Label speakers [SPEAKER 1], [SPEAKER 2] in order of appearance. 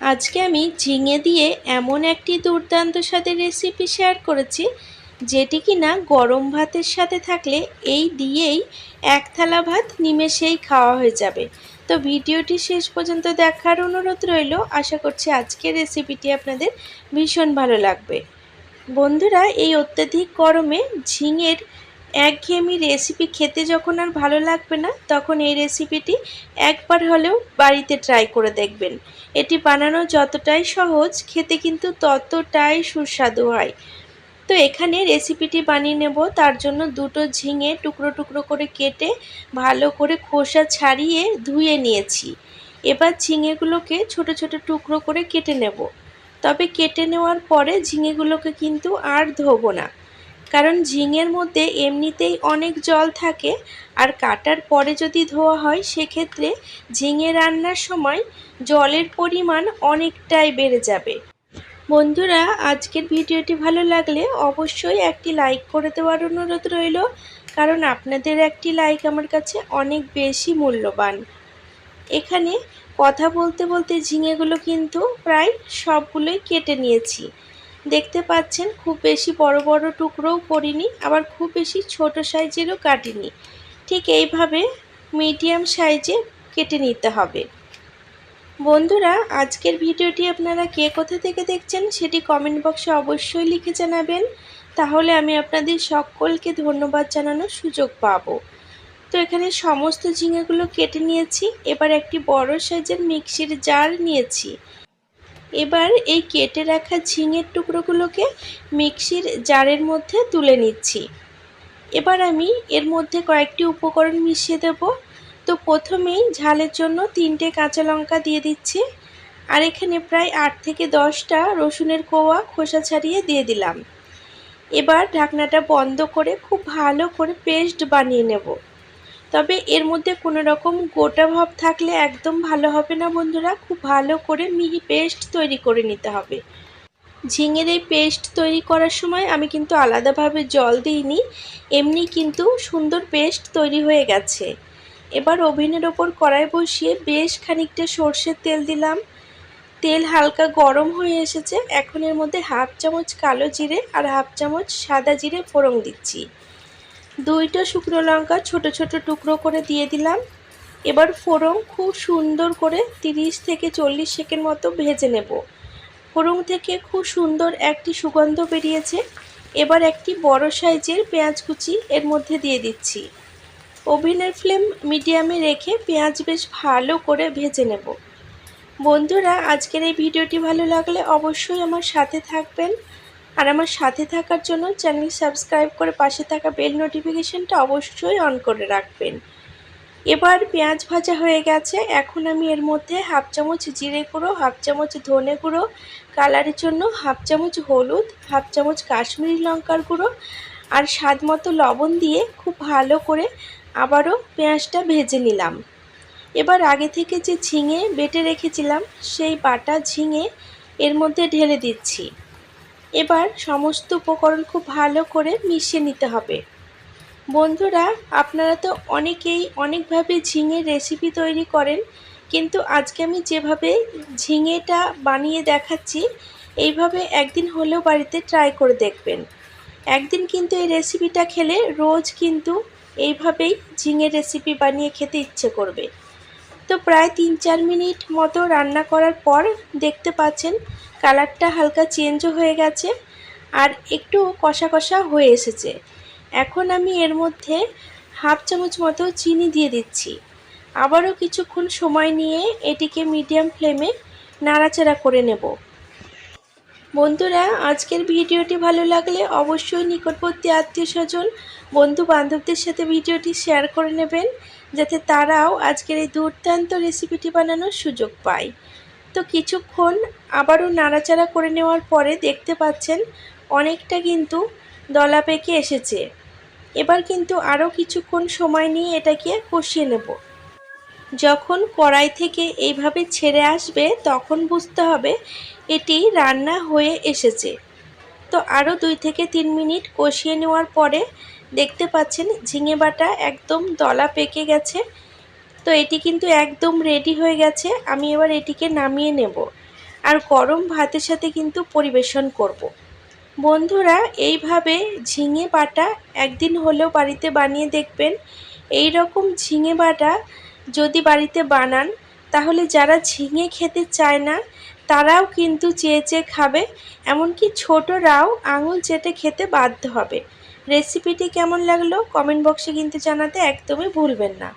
[SPEAKER 1] আজকে আমি ঝিঙে দিয়ে এমন একটি দুর্দান্ত স্বাদের রেসিপি শেয়ার করেছি, যেটি কিনা গরম ভাতের সাথে থাকলে এই দিয়েই এক থালা ভাত নিমেষেই খাওয়া হয়ে যাবে। তো ভিডিওটি শেষ পর্যন্ত দেখার অনুরোধ রইল। আশা করছি আজকের রেসিপিটি আপনাদের ভীষণ ভালো লাগবে। বন্ধুরা, এই অত্যাধিক গরমে ঝিঙের একঘেয়েমি রেসিপি খেতে যখন আর ভালো লাগবে না, তখন এই রেসিপিটি একবার হলেও বাড়িতে ট্রাই করে দেখবেন। এটি বানানো যতটাই সহজ, খেতে কিন্তু ততটাই সুস্বাদু হয়। তো এখানে রেসিপিটি বানিয়ে নেব। তার জন্য দুটো ঝিঙে টুকরো টুকরো করে কেটে ভালো করে খোসা ছাড়িয়ে ধুয়ে নিয়েছি। এবার ঝিঙেগুলোকে ছোট ছোট টুকরো করে কেটে নেব। তবে কেটে নেওয়ার পরে ঝিঙেগুলোকে কিন্তু আর ধোবো না। কারণ ঝিঙের মধ্যে এমনিতেই অনেক জল থাকে আর কাটার পরে যদি ধোয়া হয়, সেক্ষেত্রে ঝিঙে রান্নার সময় জলের পরিমাণ অনেকটাই বেড়ে যাবে। বন্ধুরা, আজকের ভিডিওটি ভালো লাগলে অবশ্যই একটি লাইক করে দেওয়ার অনুরোধ রইল, কারণ আপনাদের একটি লাইক আমার কাছে অনেক বেশি মূল্যবান। এখানে কথা বলতে বলতে ঝিঙেগুলো কিন্তু প্রায় সবগুলোই কেটে নিয়েছি। দেখতে পাচ্ছেন খুব বেশি বড় বড় টুকরোও করিনি, আবার খুব বেশি ছোট সাইজেরও কাটিনি। ঠিক এইভাবে মিডিয়াম সাইজে কেটে নিতে হবে। বন্ধুরা, আজকের ভিডিওটি আপনারা কে কোথা থেকে দেখছেন সেটি কমেন্ট বক্সে অবশ্যই লিখে জানাবেন। তাহলে আমি আপনাদের সকলকে ধন্যবাদ জানানোর সুযোগ পাব। তো এখানে সমস্ত ঝিঙেগুলো কেটে নিয়েছি, এবার একটি বড় সাইজের মিক্সির জার নিয়েছি। এবার এই কেটে রাখা ঝিঙের টুকরোগুলোকে মিক্সির জারের মধ্যে তুলে নিচ্ছি। এবার আমি এর মধ্যে কয়েকটি উপকরণ মিশিয়ে দেব। তো প্রথমেই ঝালের জন্য তিনটে কাঁচা লঙ্কা দিয়ে দিচ্ছি। আর এখানে প্রায় আট থেকে দশটা রসুনের কোয়া খোসা ছাড়িয়ে দিয়ে দিলাম। এবার ঢাকনাটা বন্ধ করে খুব ভালো করে পেস্ট বানিয়ে নেব। তবে এর মধ্যে কোনো রকম গোটা ভাব থাকলে একদম ভালো হবে না, বন্ধুরা। খুব ভালো করে মিহি পেস্ট তৈরি করে নিতে হবে। ঝিঙের এই পেস্ট তৈরি করার সময় আমি কিন্তু আলাদাভাবে জল দিইনি, এমনি কিন্তু সুন্দর পেস্ট তৈরি হয়ে গেছে। এবার ওভেনের ওপর কড়াই বসিয়ে বেশ খানিকটা সর্ষের তেল দিলাম। তেল হালকা গরম হয়ে এসেছে, এখন এর মধ্যে হাফ চামচ কালো জিরে আর হাফ চামচ সাদা জিরে ফোড়ন দিচ্ছি। দুইটা শুকনো লঙ্কা ছোট ছোট টুকরো করে দিয়ে দিলাম। এবার ফোড়ন খুব সুন্দর করে তিরিশ থেকে চল্লিশ সেকেন্ড মতো ভেজে নেব। ফোড়ন থেকে খুব সুন্দর একটি সুগন্ধ বেরিয়েছে। এবার একটি বড় সাইজের পেঁয়াজ কুচি এর মধ্যে দিয়ে দিচ্ছি। ওভেনের ফ্লেম মিডিয়ামে রেখে পেঁয়াজ বেশ ভালো করে ভেজে নেব। বন্ধুরা, আজকের এই ভিডিওটি ভালো লাগলে অবশ্যই আমার সাথে থাকবেন। আর আমার সাথে থাকার জন্য চ্যানেল সাবস্ক্রাইব করে পাশে থাকা বেল নোটিফিকেশানটা অবশ্যই অন করে রাখবেন। এবার পেঁয়াজ ভাজা হয়ে গেছে। এখন আমি এর মধ্যে হাফ চামচ জিরে গুঁড়ো, হাফ চামচ ধনে গুঁড়ো, কালারের জন্য হাফ চামচ হলুদ, হাফ চামচ কাশ্মীরি লঙ্কার গুঁড়ো আর স্বাদ মতো লবণ দিয়ে খুব ভালো করে আবারও পেঁয়াজটা ভেজে নিলাম। এবার আগে থেকে যে ঝিঙে বেটে রেখেছিলাম, সেই বাটা ঝিঙে এর মধ্যে ঢেলে দিচ্ছি। এবার সমস্ত উপকরণ খুব ভালো করে মিশিয়ে নিতে হবে। বন্ধুরা, আপনারা তো অনেকেই অনেকভাবে ঝিঙের রেসিপি তৈরি করেন, কিন্তু আজকে আমি যেভাবে ঝিঙেটা বানিয়ে দেখাচ্ছি, এইভাবে একদিন হলেও বাড়িতে ট্রাই করে দেখবেন। একদিন কিন্তু এই রেসিপিটা খেলে রোজ কিন্তু এইভাবেই ঝিঙের রেসিপি বানিয়ে খেতে ইচ্ছে করবে। তো প্রায় তিন চার মিনিট মতো রান্না করার পর দেখতে পাচ্ছেন কালারটা হালকা চেঞ্জও হয়ে গেছে আর একটু কষা কষা হয়ে এসেছে। এখন আমি এর মধ্যে হাফ চামচ মতো চিনি দিয়ে দিচ্ছি। আবারও কিছুক্ষণ সময় নিয়ে এটিকে মিডিয়াম ফ্লেমে নাড়াচাড়া করে নেব। বন্ধুরা, আজকের ভিডিওটি ভালো লাগলে অবশ্যই নিকটবর্তী আত্মীয় স্বজন বন্ধু বান্ধবদের সাথে ভিডিওটি শেয়ার করে নেবেন, যাতে তারাও আজকের এই দুর্দান্ত রেসিপিটি বানানোর সুযোগ পায়। তো কিছুক্ষণ আবারও নাড়াচাড়া করে নেওয়ার পরে দেখতে পাচ্ছেন অনেকটা কিন্তু দলা পেকে এসেছে। এবার কিন্তু আরও কিছুক্ষণ সময় নিয়ে এটাকে কষিয়ে নেব। যখন কড়াই থেকে এইভাবে ছেড়ে আসবে তখন বুঝতে হবে এটি রান্না হয়ে এসেছে। তো আরও দুই থেকে তিন মিনিট কষিয়ে নেওয়ার পরে দেখতে পাচ্ছেন ঝিঙে বাটা একদম দলা পেকে গেছে। তো এটি কিন্তু একদম রেডি হয়ে গেছে, আমি এবার এটিকে নামিয়ে নেব। আর গরম ভাতের সাথে কিন্তু পরিবেশন করব। বন্ধুরা, এইভাবে ঝিঙে বাটা একদিন হলেও বাড়িতে বানিয়ে দেখবেন। এই রকম ঝিঙে বাটা যদি বাড়িতে বানান, তাহলে যারা ঝিঙে খেতে চায় না, তারাও কিন্তু চেয়ে চেয়ে খাবে। এমনকি ছোটরাও আঙুল চেটে খেতে বাধ্য হবে। রেসিপিটি কেমন লাগল কমেন্ট বক্সে কিন্তু জানাতে একদমই ভুলবেন না।